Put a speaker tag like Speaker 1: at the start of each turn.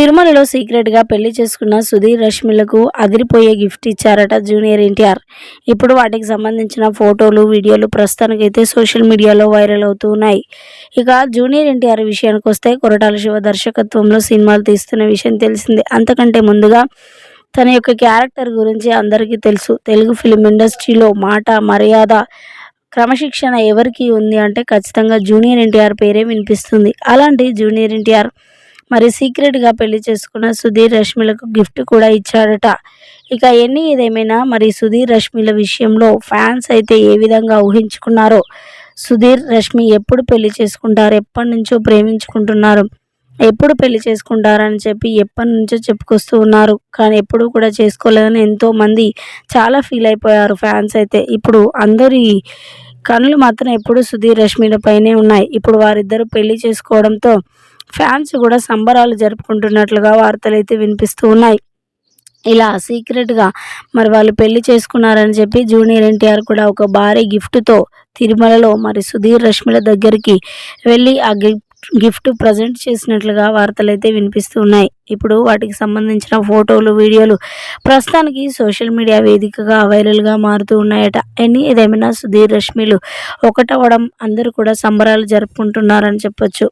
Speaker 1: తిరుమలలో సీక్రెట్గా పెళ్ళి చేసుకున్న సుధీర్ రష్మిలకు అదిరిపోయే గిఫ్ట్ ఇచ్చారట జూనియర్ ఎన్టీఆర్. ఇప్పుడు వాటికి సంబంధించిన ఫోటోలు వీడియోలు ప్రస్తుతానికైతే సోషల్ మీడియాలో వైరల్ అవుతూ ఉన్నాయి ఇక జూనియర్ ఎన్టీఆర్ విషయానికి వస్తే కొరటాల శివ దర్శకత్వంలో సినిమాలు తీస్తున్న విషయం తెలిసిందే. అంతకంటే ముందుగా తన యొక్క క్యారెక్టర్ గురించి అందరికీ తెలుసు. తెలుగు ఫిలిం ఇండస్ట్రీలో మాట మర్యాద క్రమశిక్షణ ఎవరికి ఉంది అంటే ఖచ్చితంగా జూనియర్ ఎన్టీఆర్ పేరే వినిపిస్తుంది. అలాంటి జూనియర్ ఎన్టీఆర్ మరి సీక్రెట్గా పెళ్ళి చేసుకున్న సుధీర్ రష్మిలకు గిఫ్ట్ కూడా ఇచ్చాడట. ఇక ఎన్ని ఏదేమైనా మరి సుధీర్ రష్మిల విషయంలో ఫ్యాన్స్ అయితే ఏ విధంగా ఊహించుకున్నారో సుధీర్ రష్మి ఎప్పుడు పెళ్ళి చేసుకుంటారు ఎప్పటి నుంచో ప్రేమించుకుంటున్నారు ఎప్పుడు పెళ్ళి చేసుకుంటారని చెప్పి ఎప్పటి నుంచో చెప్పుకొస్తూ ఉన్నారు. కానీ ఎప్పుడు కూడా చేసుకోలేదని ఎంతో మంది చాలా ఫీల్ అయిపోయారు ఫ్యాన్స్ అయితే. ఇప్పుడు అందరి కనులు మాత్రం ఎప్పుడు సుధీర్ రష్మిల పైనే ఉన్నాయి. ఇప్పుడు వారిద్దరూ పెళ్ళి చేసుకోవడంతో ఫ్యాన్స్ కూడా సంబరాలు జరుపుకుంటున్నట్లుగా వార్తలు అయితే వినిపిస్తూ ఉన్నాయి. ఇలా సీక్రెట్గా మరి వాళ్ళు పెళ్ళి చేసుకున్నారని చెప్పి జూనియర్ ఎన్టీఆర్ కూడా ఒక భారీ గిఫ్ట్తో తిరుమలలో మరి సుధీర్ రష్మిల దగ్గరికి వెళ్ళి ఆ గిఫ్ట్ గిఫ్ట్ ప్రజెంట్ చేసినట్లుగా వార్తలు అయితే వినిపిస్తూ ఉన్నాయి. ఇప్పుడు వాటికి సంబంధించిన ఫోటోలు వీడియోలు ప్రస్తుతానికి సోషల్ మీడియా వేదికగా వైరల్గా మారుతూ ఉన్నాయట. ఎన్ని ఏదేమైనా సుధీర్ రష్మిలు ఒకటవడం అందరూ కూడా సంబరాలు జరుపుకుంటున్నారని చెప్పొచ్చు.